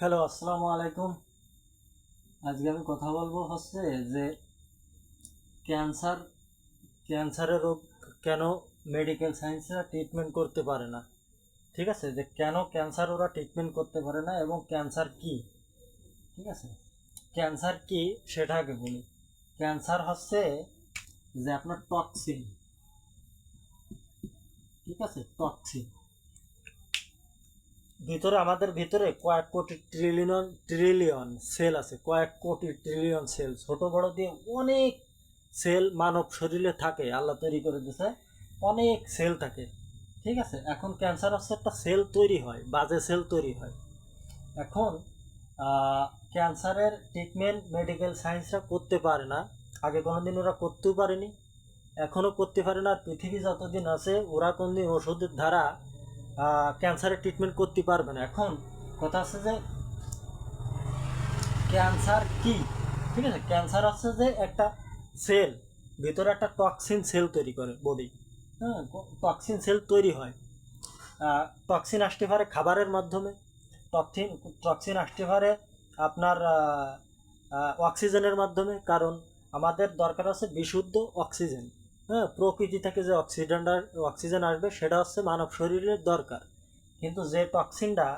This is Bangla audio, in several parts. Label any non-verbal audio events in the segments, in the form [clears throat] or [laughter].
হ্যালো, আসসালামু আলাইকুম। আজকে আমি কথা বলব হচ্ছে যে ক্যান্সার, ক্যান্সারের রোগ কেন মেডিকেল সায়েন্সরা ট্রিটমেন্ট করতে পারে না? ঠিক আছে? যে কেন ক্যান্সার ওরা ট্রিটমেন্ট করতে পারে না এবং ক্যান্সার কি? ঠিক আছে? ক্যান্সার কি সেটা আগে বলি। ক্যান্সার হচ্ছে যে আপনার টক্সিন ঠিক আছে? টক্সিন ভিতরে আমাদের ভিতরে কয়েক কোটি ট্রিলিয়ন ট্রিলিয়ন সেল আছে। কয়েক কোটি ট্রিলিয়ন সেল ছোট, বড় দিয়ে অনেক সেল মানব শরীরে থাকে, আল্লাহ তৈরি করে দিয়েছে অনেক সেল থাকে। ঠিক আছে? এখন ক্যান্সার হচ্ছে একটা সেল তৈরি হয়, বাজে সেল তৈরি হয়। এখন ক্যান্সারের ট্রিটমেন্ট মেডিকেল সায়েন্সরা করতে পারে না। আগে কোনোদিন ওরা করতেও পারেনি। এখনও করতে পারে না। আর পৃথিবী যতদিন আছে, ওরা কোনদিন ওষুধের দ্বারা ক্যান্সারের ট্রিটমেন্ট করতে পারবে না। এখন কথা আছে যে ক্যান্সার কি? ঠিক আছে? ক্যান্সার হচ্ছে যে একটা সেল ভিতরে একটা টক্সিন সেল তৈরি করে বডি হ্যাঁ টক্সিন সেল তৈরি হয়। টক্সিন আসতে পারে খাবারের মাধ্যমে। টক্সিন টক্সিন আসতে পারে আপনার অক্সিজেনের মাধ্যমে। কারণ আমাদের দরকার আছে বিশুদ্ধ অক্সিজেন হ্যাঁ প্রকৃতি থেকে যে অক্সিজেন অক্সিজেন আসবে, সেটা হচ্ছে মানব শরীরের দরকার। কিন্তু যে টক্সিনটা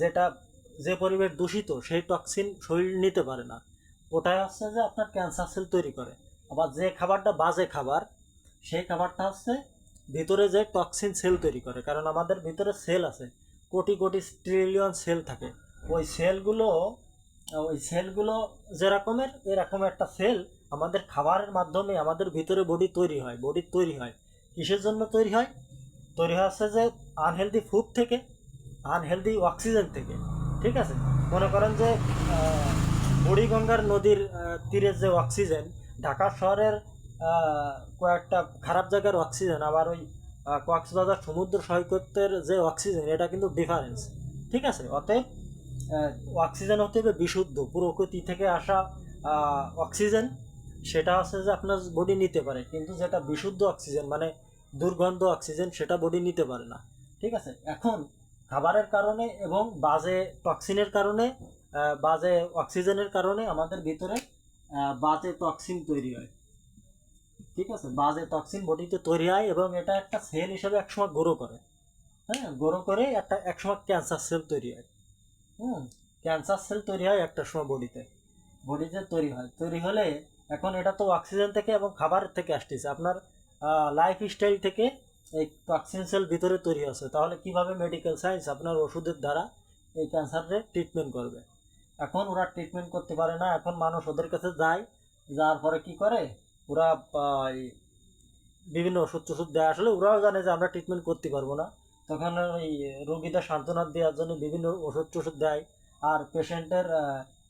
যেটা যে পরিবেশ দূষিত, সেই টক্সিন শরীর নিতে পারে না। ওটাই হচ্ছে যে আপনার ক্যান্সার সেল তৈরি করে। আবার যে খাবারটা বাজে খাবার, সেই খাবারটা হচ্ছে ভিতরে যে টক্সিন সেল তৈরি করে। কারণ আমাদের ভিতরে সেল আছে, কোটি কোটি ট্রিলিয়ন সেল থাকে। ওই সেলগুলো ওই সেলগুলো যেরকমের, এরকম একটা সেল আমাদের খাবারের মাধ্যমে আমাদের ভিতরে বডি তৈরি হয়, বডি তৈরি হয়। কিসের জন্য তৈরি হয়? তৈরি হচ্ছে যে আনহেলদি ফুড থেকে আনহেলদি অক্সিজেন থেকে, ঠিক আছে? মনে করেন যে বুড়িগঙ্গার নদীর তীরের যে অক্সিজেন ঢাকা শহরের কয়েকটা খারাপ জায়গার অক্সিজেন আবার ওই কক্সবাজার সমুদ্র সৈকতের যে অক্সিজেন এটা কিন্তু ডিফারেন্স ঠিক আছে? অতএব অক্সিজেন হতে হবে বিশুদ্ধ, প্রকৃতি থেকে আসা অক্সিজেন সেটা হচ্ছে যে আপনার বডি নিতে পারে, কিন্তু যেটা বিশুদ্ধ অক্সিজেন মানে দুর্গন্ধ অক্সিজেন সেটা বডি নিতে পারে না। ঠিক আছে? এখন খাবারের কারণে এবং বাজে টক্সিনের কারণে বাজে অক্সিজেনের কারণে আমাদের ভিতরে বাজে টক্সিন তৈরি হয়। ঠিক আছে? বাজে টক্সিন বডিতে তৈরি হয় এবং এটা একটা সেল হিসেবে একসময় গ্রো করে। হ্যাঁ? গ্রো করে একটা, একসময় ক্যান্সার সেল তৈরি হয়। হুম? ক্যান্সার সেল তৈরি হয় একটা সময় বডিতে বডিতে তৈরি হয়। তৈরি হলে এখন এটা তো অক্সিজেন থেকে এবং খাবার থেকে আসতেছে। আপনার লাইফ স্টাইল থেকে এই টক্সিন সেল ভিতরে তৈরি হচ্ছে তাহলে কীভাবে মেডিকেল সায়েন্স আপনার ওষুধের দ্বারা এই ক্যান্সারের ট্রিটমেন্ট করবে? এখন ওরা ট্রিটমেন্ট করতে পারে না। এখন মানুষ ওদের কাছে যায়, যাওয়ার পরে কি করে? ওরা বিভিন্ন ওষুধ টষুধ দেয় আসলে ওরাও জানে যে আমরা ট্রিটমেন্ট করতে পারব না। তখন ওই রোগীদের সান্ত্বনা দেওয়ার জন্য বিভিন্ন ওষুধ টষুধ দেয়। আর পেশেন্টের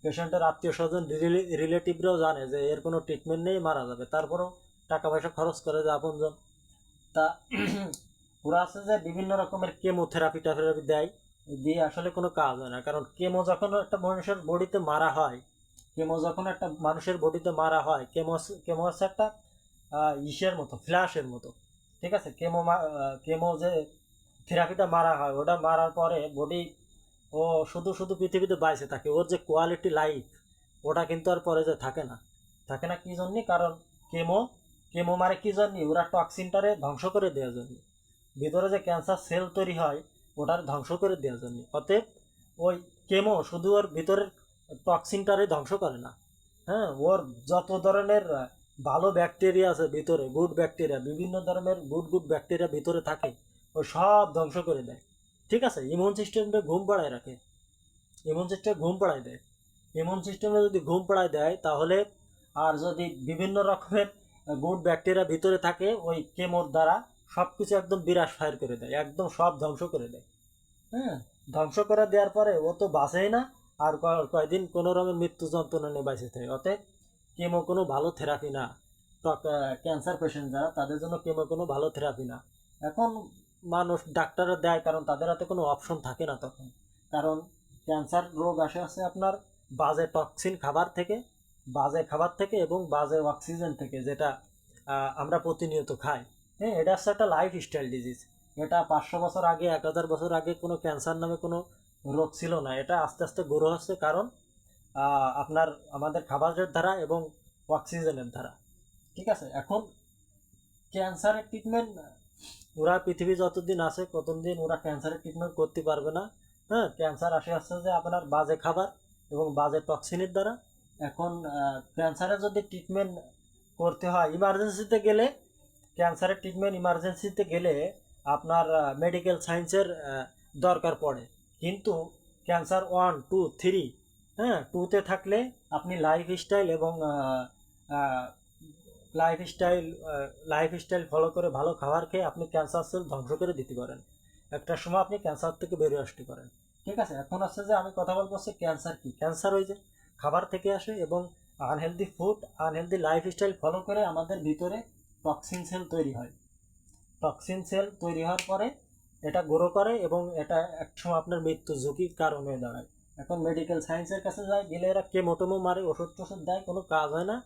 পেশেন্টের আত্মীয় স্বজন রিলেটিভরাও জানে যে এর কোনো ট্রিটমেন্ট নেই, মারা যাবে। তারপরেও টাকা পয়সা খরচ করে যে আপনজন। তা [clears throat] ওরা আছে যে বিভিন্ন রকমের কেমোথেরাপি টেরাপি দেয়। দিয়ে আসলে কোনো কাজ হয় না। কারণ কেমো যখন একটা মানুষের বডিতে মারা হয় কেমো যখন একটা মানুষের বডিতে মারা হয় কেমো কেমো হচ্ছে একটা ইসের মতো, ফ্ল্যাশের মতো। ঠিক আছে? কেমো কেমো যে থেরাপিটা মারা হয়, ওটা মারার পরে বডি ও শুধু শুধু পৃথিবীতে বাইসে থাকে, ওর যে কোয়ালিটি লাইফ ওটা কিন্তু আর পরে যে থাকে না। থাকে না কি জন্যে? কারণ কেমো কেমো মারে কি জন্যে ওরা টক্সিনটারে ধ্বংস করে দেওয়ার জন্য ভিতরে যে ক্যান্সার সেল তৈরি হয়, ওটার ধ্বংস করে দেওয়ার জন্য অতএব ওই কেমো শুধু ওর ভিতরের টক্সিনটারে ধ্বংস করে না। হ্যাঁ ওর যত ধরনের ভালো ব্যাকটেরিয়া আছে ভিতরে গুড ব্যাকটেরিয়া বিভিন্ন ধরনের গুড গুড ব্যাকটেরিয়া ভিতরে থাকে ও সব ধ্বংস করে দেয়। ঠিক আছে ইমিউন সিস্টেমটা ঘুম পাড়ায় রাখে। ইমিউন সিস্টেম ঘুম পাড়ায় দেয়। ইমিউন সিস্টেমে যদি ঘুম পাড়ায় দেয়, তাহলে আর যদি বিভিন্ন রকমের গুড ব্যাকটেরিয়া ভিতরে থাকে, ওই কেমোর দ্বারা সব কিছু একদম বিরাস ফায়ার করে দেয়, একদম সব ধ্বংস করে দেয়। হ্যাঁ ধ্বংস করে দেওয়ার পরে ও তো বাঁচেই না, আর ক- কয়দিন কোনো রকমের মৃত্যু যন্ত্রণা নিয়ে বাঁচে থাকে। অতএব কেমো কোনো ভালো থেরাপি না। ক্যান্সার পেশেন্ট যারা, তাদের জন্য কেমো কোনো ভালো থেরাপি না। এখন মানুষ ডাক্তাররা দেয়, কারণ তাদের হাতে কোনো অপশন থাকে না তখন। কারণ ক্যান্সার রোগ আসে আছে আপনার বাজে টক্সিন খাবার থেকে, বাজে খাবার থেকে এবং বাজে অক্সিজেন থেকে, যেটা আমরা প্রতিনিয়ত খাই। হ্যাঁ এটা হচ্ছে একটা লাইফ স্টাইল ডিজিজ এটা পাঁচশো বছর আগে, এক হাজার বছর আগে কোনো ক্যান্সার নামে কোনো রোগ ছিল না। এটা আস্তে আস্তে গ্রো হচ্ছে কারণ আপনার আমাদের খাবারের দ্বারা এবং অক্সিজেনের দ্বারা। ঠিক আছে? এখন ক্যান্সারের ট্রিটমেন্ট ওরা পৃথিবী যতদিন আছে ততদিন ওরা ক্যান্সারের ট্রিটমেন্ট করতে পারবে না হ্যাঁ? ক্যান্সার আসে আসছে যে আপনার বাজে খাবার এবং বাজে টক্সিনের দ্বারা। এখন ক্যান্সারের যদি ট্রিটমেন্ট করতে হয় ইমার্জেন্সিতে গেলে, ক্যান্সারের ট্রিটমেন্ট ইমার্জেন্সিতে গেলে আপনার মেডিকেল সায়েন্সের দরকার পড়ে। কিন্তু ক্যান্সার ওয়ান টু থ্রি হ্যাঁ? টুতে থাকলে আপনি লাইফ স্টাইল এবং lifestyle lifestyle follow করে ভালো খাবার খেয়ে আপনি ক্যান্সার সেল ধ্বংস করে দিতে পারেন। একটা সময় আপনি ক্যান্সার থেকে বেরিয়ে আসতে পারেন। ঠিক আছে? এখন আছে যে আমি কথা বলব হচ্ছে ক্যান্সার কি? ক্যান্সার ওই যে খাবার থেকে আসে এবং unhealthy food unhealthy lifestyle follow করে আমাদের ভিতরে টক্সিন সেল তৈরি হয়। টক্সিন সেল তৈরি হওয়ার পরে এটা গ্রো করে এবং এটা একসময় আপনার মৃত্যু ঝুঁকির কারণ হয়ে দাঁড়ায়। এখন মেডিকেল সায়েন্সের কাছে যায়, গেলে এরা কে কেমোটোমো মারে ওষুধ টষুধ দেয়, কোনো কাজ হয় না।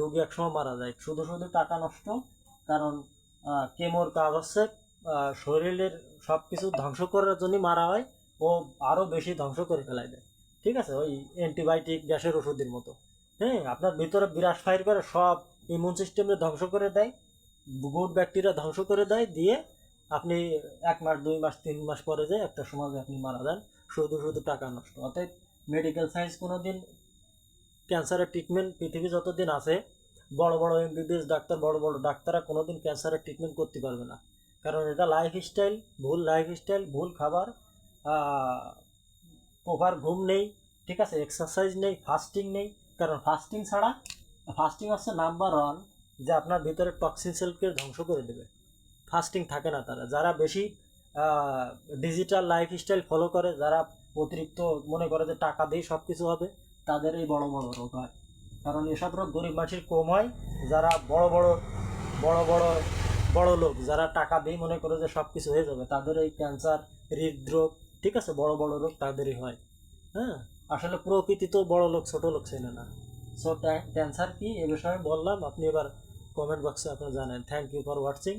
রোগী একসময় মারা যায়। শুধু শুধু টাকা নষ্ট, কারণ কেমোর কাজ হচ্ছে শরীরের সব কিছু ধ্বংস করার জন্যই মারা হয় ও আরও বেশি ধ্বংস করে ফেলায় দেয়। ঠিক আছে? ওই অ্যান্টিবায়োটিক, গ্যাসের ওষুধের মতো। হ্যাঁ আপনার ভিতরে বিরাট ফায়ার করে সব ইমিউন সিস্টেমে ধ্বংস করে দেয় গুড ব্যাকটেরিয়া ধ্বংস করে দেয়, দিয়ে আপনি এক মাস, দুই মাস, তিন মাস পরে যে একটা সময় আপনি মারা যান, শুধু শুধু টাকা নষ্ট। অতএব মেডিকেল সায়েন্স কোনো দিন ক্যান্সারের ট্রিটমেন্ট পৃথিবী যতদিন আছে, বড় বড় এমবিবিএস ডাক্তার, বড় বড় ডাক্তাররা কোনো দিন ক্যান্সারের ট্রিটমেন্ট করতে পারবে না। কারণ এটা লাইফ স্টাইল ভুল লাইফ স্টাইল ভুল খাবার প্রপার ঘুম নেই, ঠিক আছে? এক্সারসাইজ নেই ফাস্টিং নেই। কারণ ফাস্টিং ছাড়া ফাস্টিং হচ্ছে নাম্বার ওয়ান যে আপনার ভিতরে টক্সিন সেলকে ধ্বংস করে দেবে। ফাস্টিং থাকে না তারা। যারা বেশি ডিজিটাল লাইফ স্টাইল ফলো করে, যারা অতিরিক্ত মনে করে যে টাকা দিয়ে সব কিছু হবে তাদের এই বড় বড় রোগ হয়। কারণ এসব রোগ গরিব মানুষের কম হয়, যারা বড় বড় বড় বড় বড় লোক, যারা টাকা দিয়ে মনে করে যে সব কিছু হয়ে যাবে, তাদের এই ক্যান্সার হৃদরোগ, ঠিক আছে, বড় বড় রোগ তাদেরই হয়। হ্যাঁ? আসলে প্রকৃতি তো বড় লোক, ছোট লোক চেনে না। সো ক্যান্সার কি? এ বিষয়ে বললাম, আপনি এবার কমেন্ট বক্সে আপনি জানেন। Thank you for watching